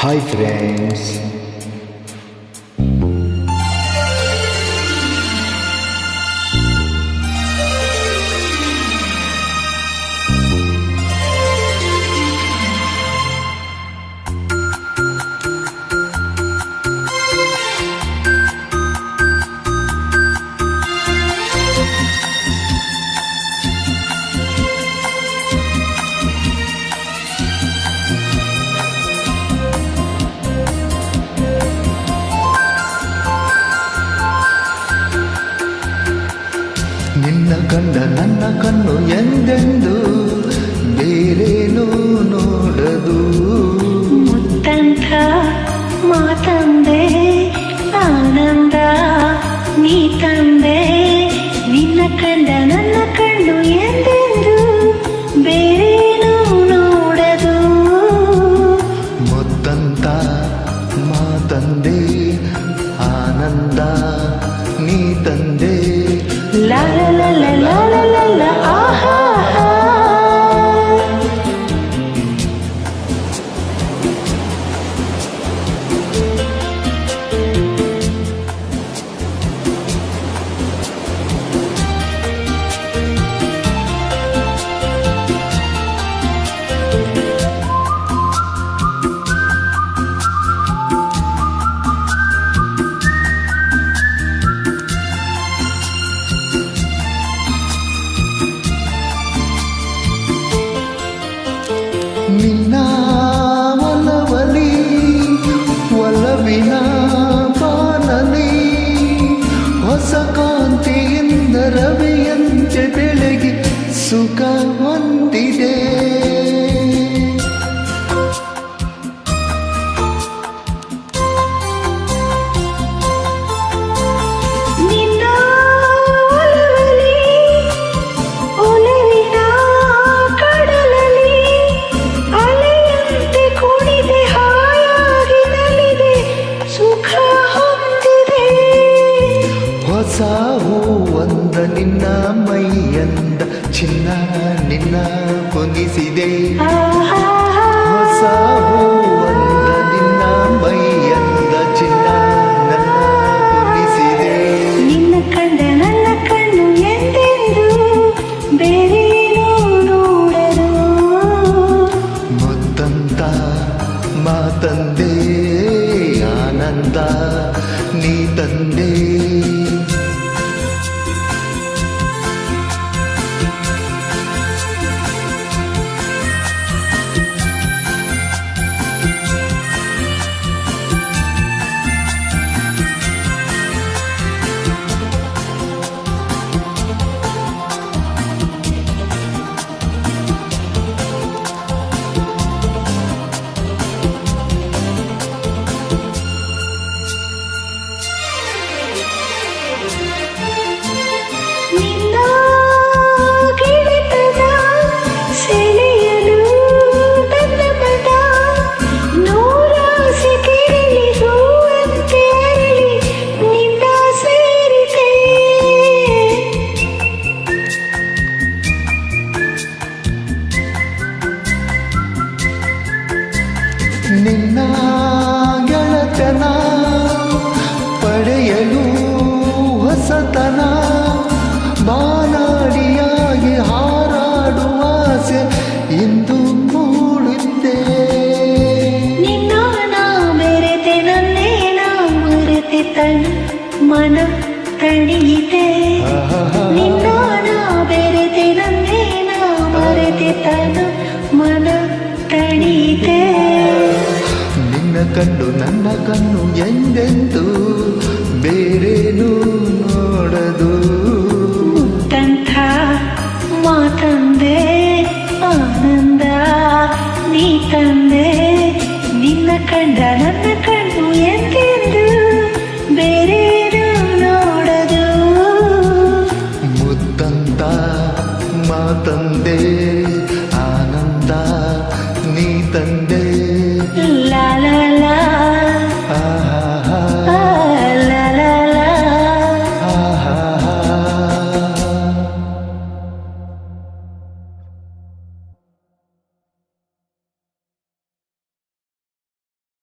Hi friends. ನಿನ್ನ ಕಂಡ ನನ್ನ ಕಣ್ಣು ಎಂದೆಂದು ಬೇರೇನೂ ನೋಡದು. ಮುತ್ತಂಥ Perceber ಹೊಸ ಹೂವಂದ ನಿನ್ನ ಮೈಯಂದ ಚಿನ್ನ ನಿನ್ನ ಕೊನಿಸಿದೆ ಹೊಸ ಹೂವಂದ ನಿನ್ನ ಮೈಯಂದ ಚಿನ್ನ ನನ್ನ ಕೊನಿಸಿದೆ ನಿನ್ನ ಕಂಡ ನನ್ನ ಕಣ್ಣು ಎಂದೆಂದು ಬೇರೇನೂ ನೋಡರು ಮುತ್ತಂತ ಮಾತಂದೆ ಆನಂದ ನೀ ತಂದೆ ಮನ ತಣಿಯಿತೆ. ನಿನ್ನ ನಾ ಬೆರೆತೆ ನನ್ನೇ ನಾ ಮರೆತೆ ತನ್ನ ಮನ ತಣಿಯಿತೆ. ನಿನ್ನ ಕಣ್ಣು, ನನ್ನ ಕಣ್ಣು ಎಂದೆಂದು ಬೇರೇನು ನೋಡದು. நீ தந்தை